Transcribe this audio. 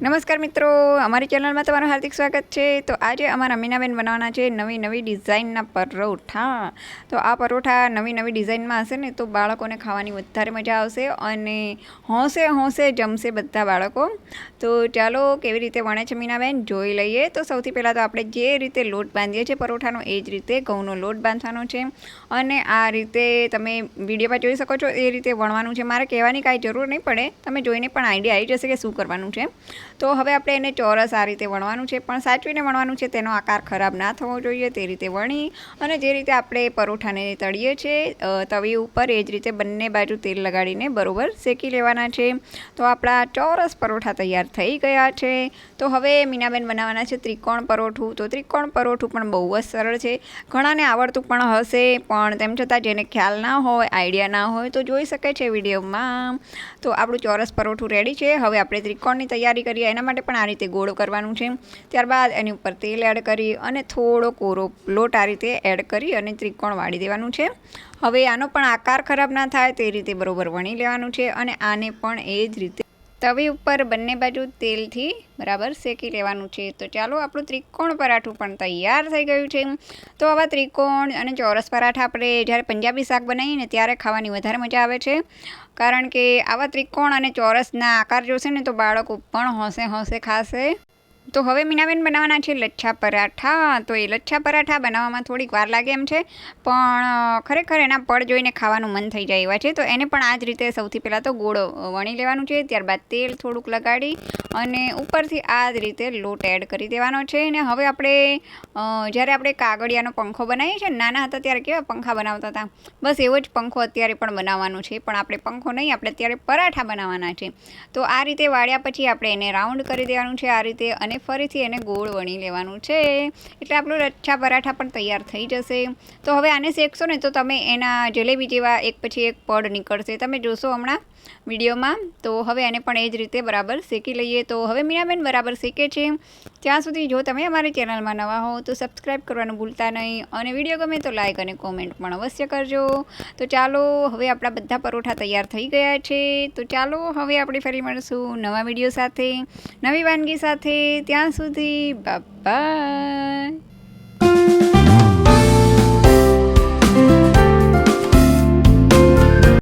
નમસ્કાર મિત્રો, અમારી ચેનલમાં તમારું હાર્દિક સ્વાગત છે. તો આજે અમારા મીનાબેન બનાવવાના છે નવી નવી ડિઝાઇનના પરોઠા. તો આ પરોઠા નવી નવી ડિઝાઇનમાં હશે ને, તો બાળકોને ખાવાની વધારે મજા આવશે અને હોંશે હોંશે જમશે બધા બાળકો. તો ચાલો કેવી રીતે વણે છે મીનાબેન, જોઈ લઈએ. તો સૌથી પહેલાં તો આપણે જે રીતે લોટ બાંધીએ છીએ પરોઠાનો, એ જ રીતે ઘઉંનો લોટ બાંધવાનો છે. અને આ રીતે તમે વિડીયોમાં જોઈ શકો છો, એ રીતે વણવાનું છે. મારે કહેવાની કાંઈ જરૂર નહીં પડે. તમે જોઈને પણ આઈડિયા આવી જશે કે શું કરવાનું છે. તો હવે આપણે એને ચોરસ આ રીતે વણવાનું છે, પણ સાચવીને વણવાનું છે તેનો આકાર ખરાબ ના થવો જોઈએ, તે રીતે વણી અને જે રીતે આપણે પરોઠાને તળીએ છીએ તવી ઉપર એ જ રીતે બંને બાજુ તેલ લગાડીને બરોબર શેકી લેવાના છે. તો આપણા ચોરસ પરોઠા તૈયાર થઈ ગયા છે. તો હવે મીનાબેન બનાવવાના છે ત્રિકોણ પરોઠું. તો ત્રિકોણ પરોઠું પણ બહુ જ સરળ છે. ઘણાને આવડતું પણ હશે, પણ તેમ છતાં જેને ખ્યાલ ના હોય, આઈડિયા ના હોય તો જોઈ શકે છે વિડીયોમાં. તો આપણું ચોરસ પરોઠું રેડી છે. હવે આપણે ત્રિકોણની તૈયારી કરીએ, એના માટે પણ આ રીતે ગોળ કરવાનું છે. ત્યારબાદ એની ઉપર તેલ એડ કરી અને થોડો કોરો લોટ આ રીતે એડ કરી અને ત્રિકોણ વાળી દેવાનું છે. હવે આનો પણ આકાર ખરાબ ના થાય તે રીતે બરોબર વણી લેવાનું છે અને આને પણ એ જ રીતે તવી ઉપર બંને બાજુ તેલથી બરાબર શેકી લેવાનું છે. તો ચાલો, આપણું ત્રિકોણ પરાઠું પણ તૈયાર થઈ ગયું છે. તો આવા ત્રિકોણ અને ચોરસ પરાઠા આપણે જ્યારે પંજાબી શાક બનાવીએ ને ત્યારે ખાવાની વધારે મજા આવે છે. કારણ કે આવા ત્રિકોણ અને ચોરસના આકાર જોશે ને તો બાળકો પણ હોંશે હોંશે ખાશે. તો હવે મીનાબેન બનાવવાના છે લચ્છા પરાઠા. તો એ લચ્છા પરાઠા બનાવવામાં થોડીક વાર લાગે એમ છે. પણ ખરેખર એના પડ જોઈને ખાવાનું મન થઈ જાય એવા છે. તો એને પણ આ જ રીતે સૌથી પહેલાં તો ગોળ વણી લેવાનું છે. ત્યારબાદ તેલ થોડુંક લગાડી અને ઉપરથી આ જ રીતે લોટ એડ કરી દેવાનો છે. અને હવે આપણે જ્યારે આપણે કાગળિયાનો પંખો બનાવીએ છીએ નાના હતા ત્યારે કેવા પંખા બનાવતા હતા. બસ એવો જ પંખો અત્યારે પણ બનાવવાનો છે. પણ આપણે પંખો નહીં, આપણે અત્યારે પરાઠા બનાવવાના છે. તો આ રીતે વાળ્યા પછી આપણે એને રાઉન્ડ કરી દેવાનું છે. આ રીતે અને ફરીથી એને ગોળ વણી લેવાનું છે. એટલે આપણું લચ્છા પરાઠા પણ તૈયાર થઈ જશે. તો હવે આને શેકશો ને તો તમે એના જલેબી જેવા એક પછી એક પડ નીકળશે. તમે જોશો હમણાં વિડીયોમાં. તો હવે એને પણ એ જ રીતે બરાબર શેકી લઈએ. તો હવે મીનાબેન બરાબર શેકે છે. ત્યાં સુધી જો તમે અમારી ચેનલમાં નવા હો તો સબસ્ક્રાઈબ કરવાનું ભૂલતા નહીં અને વીડિયો ગમે તો લાઇક અને કોમેન્ટ પણ અવશ્ય કરજો. તો ચાલો હવે આપણા બધા પરોઠા તૈયાર થઈ ગયા છે. તો ચાલો હવે આપણે ફરી મળશું નવા વીડિયો સાથે, નવી વાનગી સાથે. ત્યાં સુધી બાય